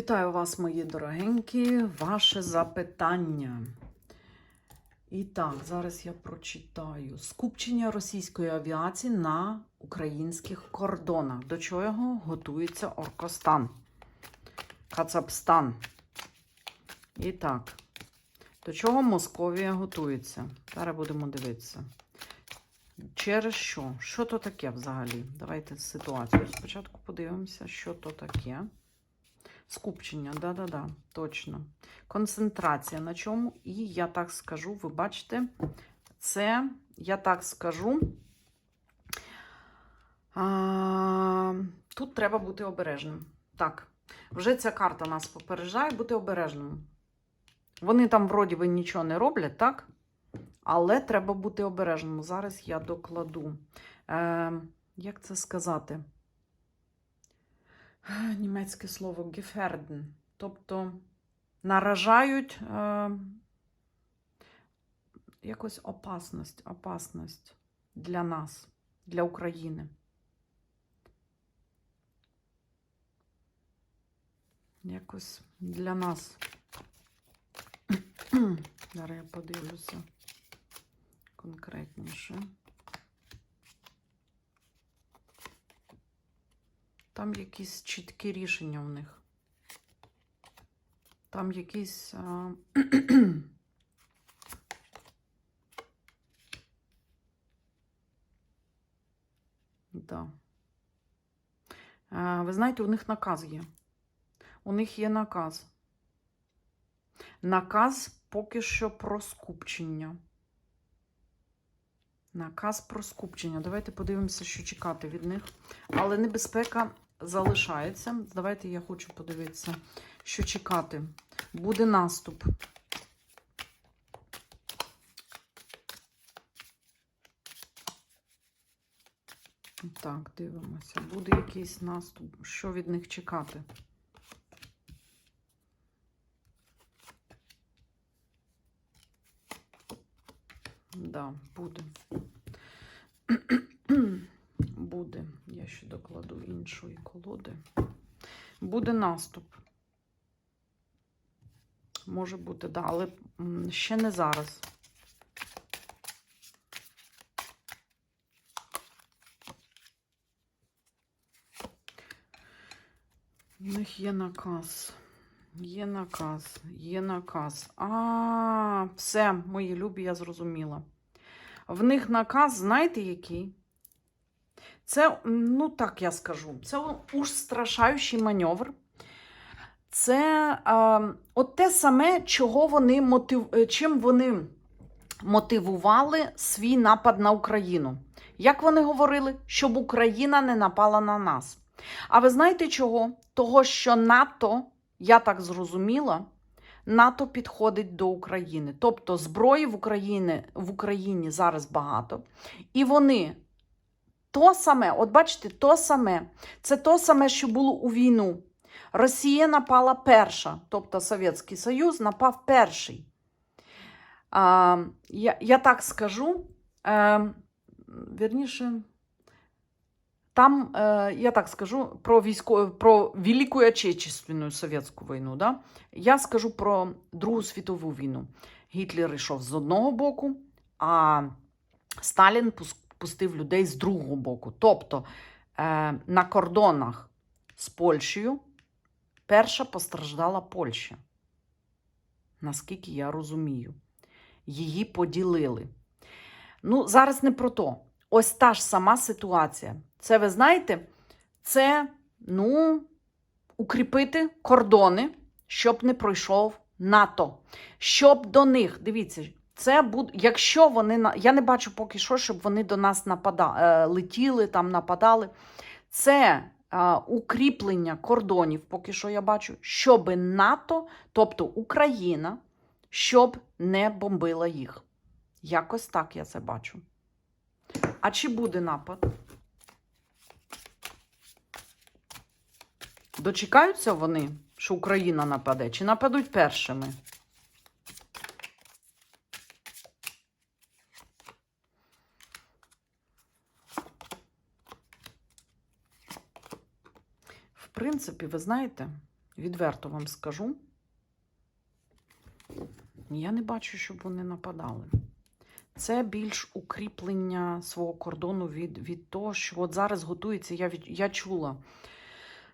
Вітаю вас, мої дорогенькі, ваше запитання. І так, зараз я прочитаю скупчення російської авіації на українських кордонах. До чого готується Оркостан, Кацапстан. І так, до чого Московія готується? Зараз будемо дивитися. Через що? Що то таке взагалі? Давайте ситуацію. Спочатку подивимося, що то таке. Скупчення, да-да-да, точно. Концентрація на чому? І я так скажу, ви бачите, це, я так скажу, а, тут треба бути обережним. Так, вже ця карта нас попереджає бути обережним. Вони там, вроді би, нічого не роблять, так? Але треба бути обережним. Зараз я докладу. Е, як це сказати? Німецьке слово gefährden, тобто наражають е, якось опасність, опасність для нас, для України. Якось для нас. Зараз я подивлюся конкретніше. Там якісь чіткі рішення в них. Там якісь. А... да. а, ви знаєте, у них наказ є. У них є наказ. Наказ поки що про скупчення. Наказ про скупчення. Давайте подивимося, що чекати від них. Але небезпека залишається. Давайте я хочу подивитися, що чекати. Буде наступ. Так, дивимося. Буде якийсь наступ. Що від них чекати? Да, буде. Буде. Я ще докладу іншої колоди. Буде наступ. Може бути, да, але ще не зараз. У них є наказ. Є наказ, є наказ. А, все, мої любі, я зрозуміла. В них наказ, знаєте, який? Це, ну так я скажу, це уж страшаючий маневр. Це а, от те саме, чого вони мотив... е, чим вони мотивували свій напад на Україну. Як вони говорили, щоб Україна не напала на нас. А ви знаєте чого? Того, що НАТО, я так зрозуміла, НАТО підходить до України. Тобто зброї в Україні, в Україні зараз багато. І вони то саме, от бачите, то саме, це то саме, що було у війну. Росія напала перша, тобто Совєтський Союз напав перший. А, я, я так скажу, е, вірніше, там, е, я так скажу, про військо, про Велику Отечественну Совєтську війну. Да? Я скажу про Другу світову війну. Гітлер йшов з одного боку, а Сталін пустив людей з другого боку. Тобто е, на кордонах з Польщею перша постраждала Польща. Наскільки я розумію, її поділили. Ну, зараз не про то. Ось та ж сама ситуація. Це, ви знаєте, це, ну, укріпити кордони, щоб не пройшов НАТО. Щоб до них, дивіться, це буде, якщо вони на- я не бачу поки що, щоб вони до нас нападали, е, летіли, там нападали. Це е, укріплення кордонів, поки що я бачу, щоб НАТО, тобто Україна, щоб не бомбила їх. Якось так я це бачу. А чи буде напад? Дочекаються вони, що Україна нападе, чи нападуть першими? В принципі, ви знаєте, Відверто вам скажу. Я не бачу, щоб вони нападали. Це більш укріплення свого кордону від, від того, що от зараз готується. Я, я чула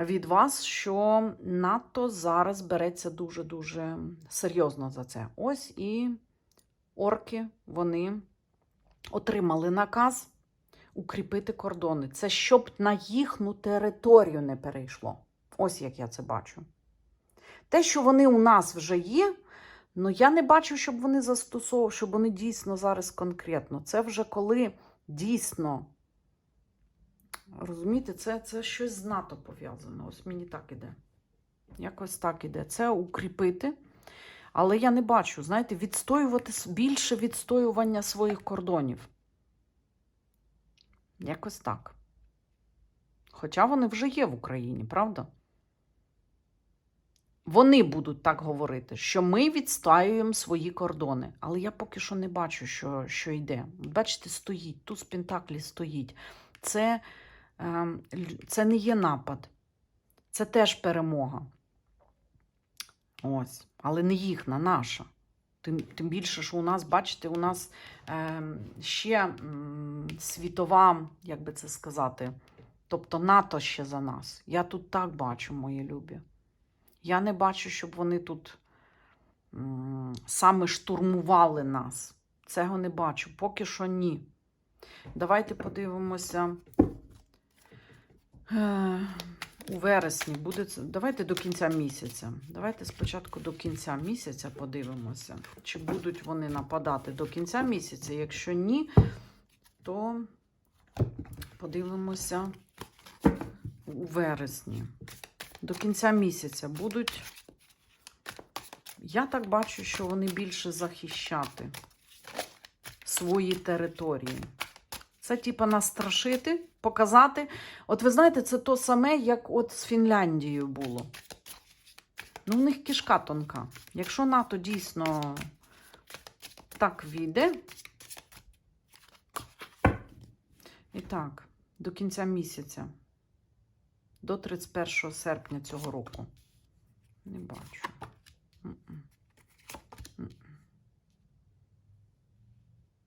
від вас, що НАТО зараз береться дуже-дуже серйозно за це. Ось і орки вони отримали наказ укріпити кордони. Це щоб на їхню територію не перейшло. Ось як я це бачу. Те, що вони у нас вже є, ну я не бачу, щоб вони застосовували, щоб вони дійсно зараз конкретно. Це вже коли дійсно. Розумієте, це, це щось з НАТО пов'язано. Ось мені так іде. Якось так іде. Це укріпити. Але я не бачу, знаєте, відстоювати більше відстоювання своїх кордонів. Якось так. Хоча вони вже є в Україні, правда? Вони будуть так говорити, що ми відстоюємо свої кордони. Але я поки що не бачу, що, що йде. Бачите, стоїть, туз Пентаклі стоїть. Це, це не є напад, це теж перемога. Ось, але не їхня, наша. Тим, тим більше, що у нас, бачите, у нас ем, ще м, світова, як би це сказати, тобто НАТО ще за нас. Я тут так бачу, мої любі. Я не бачу, щоб вони тут м, саме штурмували нас. Цього не бачу. Поки що ні. Давайте подивимося. У вересні буде. Давайте до кінця місяця. Давайте спочатку до кінця місяця подивимося, чи будуть вони нападати до кінця місяця. Якщо ні, то подивимося у вересні. До кінця місяця будуть. Я так бачу, що вони більше захищати свої території. Це, типа, настрашити, показати. От ви знаєте, це то саме, як от з Фінляндією було. Ну, в них кишка тонка. Якщо НАТО дійсно так війде. І так, до кінця місяця, до 31 серпня цього року. Не бачу.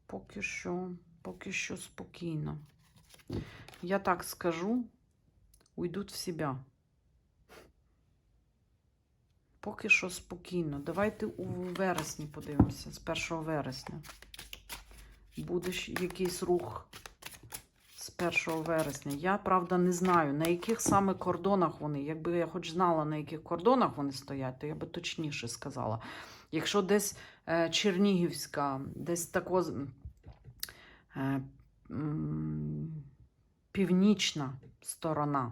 Поки що, поки що спокійно. Я так скажу, уйдуть в себя. Поки що спокійно. Давайте у вересні подивимося, з 1 вересня. Буде якийсь рух з 1 вересня. Я, правда, не знаю, на яких саме кордонах вони. Якби я хоч знала, на яких кордонах вони стоять, то я би точніше сказала. Якщо десь е, Чернігівська, десь тако. Е, північна сторона,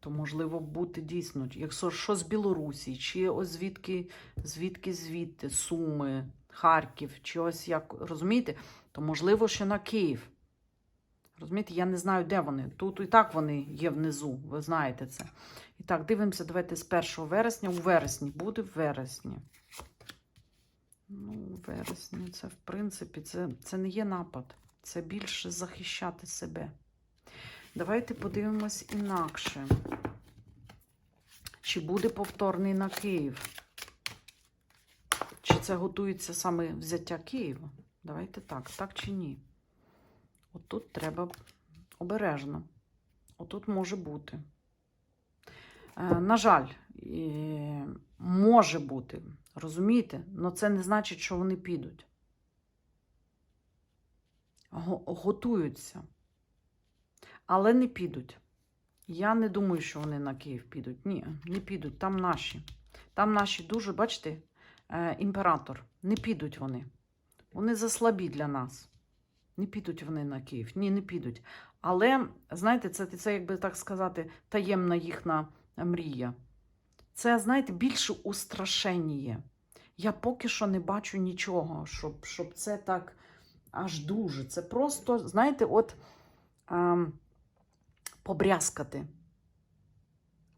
то можливо бути дійсно, якщо що з Білорусі, чи ось звідки, звідки звідти, Суми, Харків, чи ось як розумієте, то можливо, що на Київ. Розумієте, я не знаю, де вони. Тут і так вони є внизу, ви знаєте це. І так, дивимося, давайте з 1 вересня. У вересні буде в вересні. Ну, вересні це, в принципі, це, це не є напад. Це більше захищати себе. Давайте подивимось інакше. Чи буде повторний на Київ? Чи це готується саме взяття Києва? Давайте так, так чи ні? От тут треба обережно. Отут може бути. Е, На жаль, може бути. Розумієте? Але це не значить, що вони підуть. Готуються. Але не підуть. Я не думаю, що вони на Київ підуть. Ні, не підуть. Там наші. Там наші дуже, бачите, е, імператор. Не підуть вони. Вони заслабі для нас. Не підуть вони на Київ. Ні, не підуть. Але, знаєте, це, це якби так сказати, таємна їхня мрія. Це, знаєте, більше устрашення. Я поки що не бачу нічого, щоб, щоб це так аж дуже. Це просто, знаєте, от ем, побрязкати.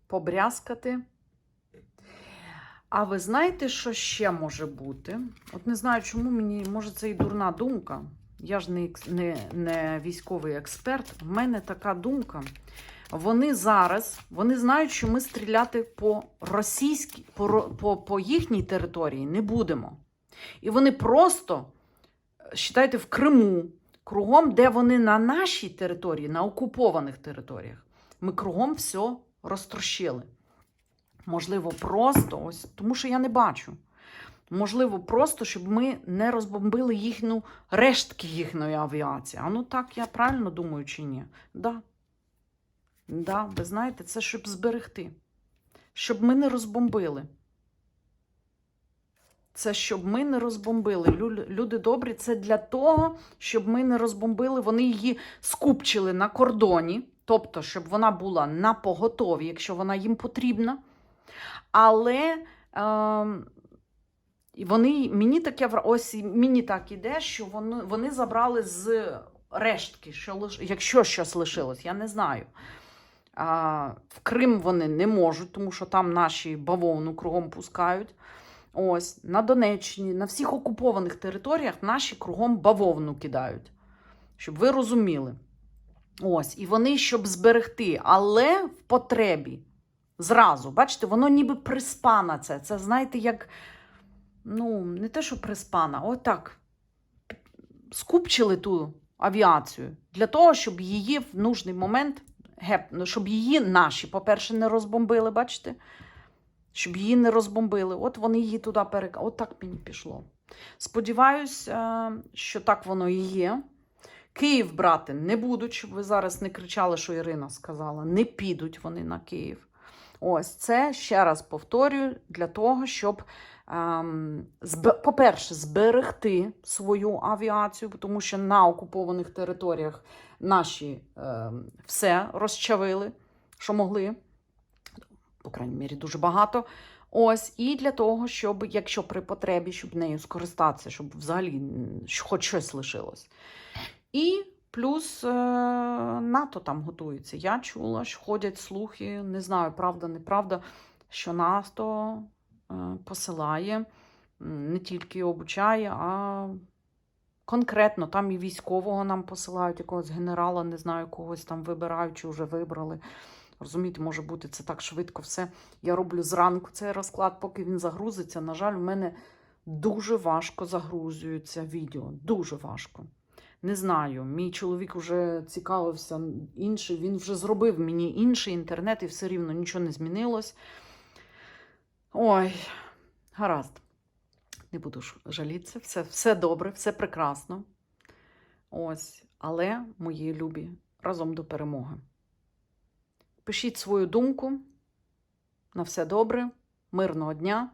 Побрязкати. А ви знаєте, що ще може бути? От не знаю, чому мені, може, це і дурна думка. Я ж не, не, не військовий експерт. В мене така думка. Вони зараз вони знають, що ми стріляти по російській, по, по, по їхній території не будемо. І вони просто, вважайте, в Криму, кругом, де вони на нашій території, на окупованих територіях, ми кругом все розтрощили. Можливо, просто ось, тому що я не бачу. Можливо, просто, щоб ми не розбомбили їхню рештки їхньої авіації. А ну так, я правильно думаю чи ні? Да. Да, ви знаєте, це щоб зберегти. Щоб ми не розбомбили. Це щоб ми не розбомбили. Люди добрі, це для того, щоб ми не розбомбили. Вони її скупчили на кордоні, тобто, щоб вона була на поготові, якщо вона їм потрібна. Але і вони мені таке ось мені так іде, що вони, вони забрали з рештки, що лиш, якщо щось лишилось, я не знаю. В Крим вони не можуть, тому що там наші бавовну кругом пускають. Ось на Донеччині, на всіх окупованих територіях наші кругом бавовну кидають. Щоб ви розуміли. Ось, і вони, щоб зберегти, але в потребі. Зразу, бачите, воно ніби приспана це. Це, знаєте, як, ну, не те, що приспана, отак. Скупчили ту авіацію для того, щоб її в нужний момент, геп, ну, щоб її наші, по-перше, не розбомбили, бачите? Щоб її не розбомбили. От вони її туди перек... От так мені пішло. Сподіваюсь, е, що так воно і є. Київ брати не будуть, щоб ви зараз не кричали, що Ірина сказала. Не підуть вони на Київ. Ось це ще раз повторюю для того, щоб, ем, по-перше, зберегти свою авіацію, тому що на окупованих територіях наші ем, все розчавили, що могли, по крайній мірі, дуже багато. Ось, і для того, щоб, якщо при потребі, щоб нею скористатися, щоб взагалі хоч щось лишилось. І плюс е, НАТО там готується. Я чула, що ходять слухи, не знаю, правда, неправда, що НАТО е, посилає, не тільки обучає, а конкретно там і військового нам посилають, якогось генерала, не знаю, когось там вибирають чи вже вибрали. Розумієте, може бути це так швидко все. Я роблю зранку цей розклад, поки він загрузиться. На жаль, в мене дуже важко загрузується відео. Дуже важко. Не знаю, мій чоловік вже цікавився інший, він вже зробив мені інший інтернет і все рівно нічого не змінилось. Ой, гаразд. Не буду жалітися, все, все добре, все прекрасно. Ось, але, мої любі, разом до перемоги. Пишіть свою думку. На все добре, мирного дня.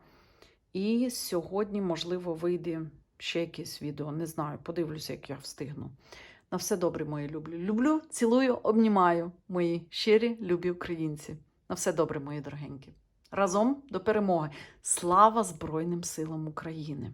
І сьогодні, можливо, вийде ще якесь відео. Не знаю, подивлюся, як я встигну. На все добре, мої люблю. Люблю, цілую, обнімаю, мої щирі, любі українці. На все добре, мої дорогенькі. Разом до перемоги. Слава Збройним силам України!